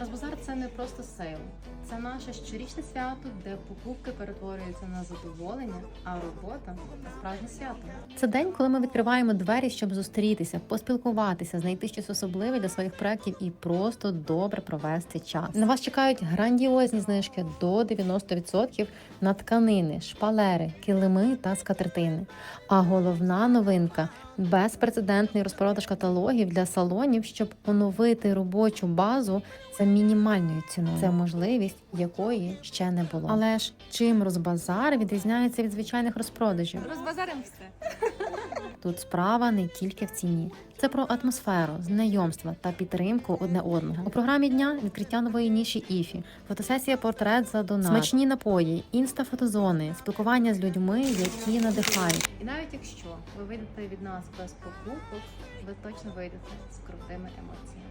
Розбазар це не просто сейл, це наше щорічне свято, де покупки перетворюються на задоволення, а робота на справжнє свято. Це день, коли ми відкриваємо двері, щоб зустрітися, поспілкуватися, знайти щось особливе для своїх проєктів і просто добре провести час. На вас чекають грандіозні знижки до 90% на тканини, шпалери, килими та скатертини. А головна новинка безпрецедентний розпродаж каталогів для салонів, щоб оновити робочу базу за мінімальною ціною. Це можливість, якої ще не було. Але ж чим розбазар відрізняється від звичайних розпродажів? Розбазаримо все. Тут справа не тільки в ціні. Це про атмосферу, знайомства та підтримку одне одного. У програмі дня відкриття нової ніші іфі, фотосесія портрет за донат, смачні напої, інстафотозони, спілкування з людьми, які надихають. І навіть якщо ви вийдете від нас без покупок, ви точно вийдете з крутими емоціями.